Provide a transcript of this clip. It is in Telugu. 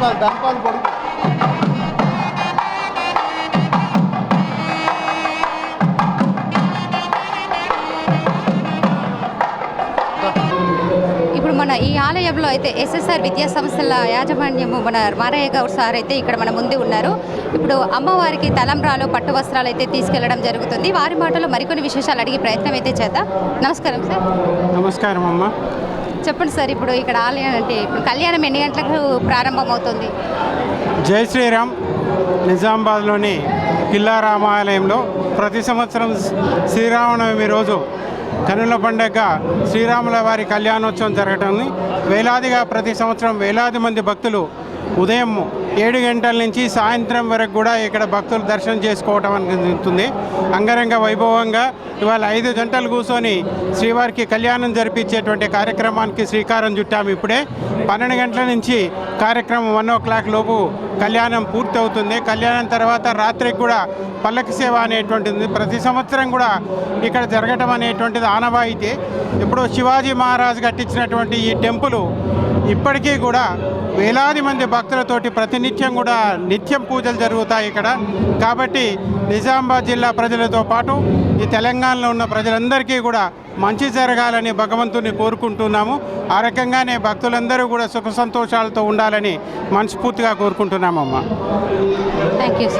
దానిపాలు దానిపాలు పొడుగు ఇప్పుడు మన ఈ ఆలయంలో అయితే ఎస్ఎస్ఆర్ విద్యా సంస్థల యాజమాన్యము మన మారయ్య గౌడ్ సార్ అయితే ఇక్కడ మన ముందు ఉన్నారు. ఇప్పుడు అమ్మవారికి తలంబ్రాలు పట్టు వస్త్రాలు అయితే తీసుకెళ్ళడం జరుగుతుంది. వారి మాటలో మరికొన్ని విశేషాలు అడిగే ప్రయత్నం అయితే చేద్దాం. నమస్కారం సార్. నమస్కారం అమ్మ. చెప్పండి సార్ ఇప్పుడు ఇక్కడ ఆలయం అంటే ఇప్పుడు కళ్యాణం ఎన్ని గంటలకు ప్రారంభమవుతుంది? జై శ్రీరామ్ నిజామాబాద్లోని కిల్లా రామాలయంలో ప్రతి సంవత్సరం శ్రీరామనవమి రోజు కనుల పండగ శ్రీరాముల వారి కళ్యాణోత్సవం జరగటం వేలాదిగా ప్రతి సంవత్సరం వేలాది మంది భక్తులు ఉదయం ఏడు గంటల నుంచి సాయంత్రం వరకు కూడా ఇక్కడ భక్తులు దర్శనం చేసుకోవటం జరుగుతుంది. అంగరంగ వైభవంగా ఇవాళ ఐదు గంటలు కూర్చొని శ్రీవారికి కళ్యాణం జరిపించేటువంటి కార్యక్రమానికి శ్రీకారం చుట్టాము ఇప్పుడే. పన్నెండు గంటల నుంచి కార్యక్రమం వన్ ఓ క్లాక్ లోపు కళ్యాణం పూర్తి అవుతుంది కళ్యాణం తర్వాత రాత్రికి కూడా పల్లకి సేవ అనేటువంటిది ప్రతి సంవత్సరం కూడా ఇక్కడ జరగటం అనేటువంటిది ఆనవాయితీ. ఇప్పుడు శివాజీ మహారాజ్ కట్టించినటువంటి ఈ టెంపుల్ ఇప్పటికీ కూడా వేలాది మంది భక్తులతోటి ప్రతినిత్యం కూడా నిత్యం పూజలు జరుగుతాయి ఇక్కడ. కాబట్టి నిజామాబాద్ జిల్లా ప్రజలతో పాటు ఈ తెలంగాణలో ఉన్న ప్రజలందరికీ కూడా మంచి జరగాలని భగవంతుని కోరుకుంటున్నాము. ఆ రకంగానే భక్తులందరూ కూడా సుఖ సంతోషాలతో ఉండాలని మనస్ఫూర్తిగా కోరుకుంటున్నామమ్మా. Thank you sir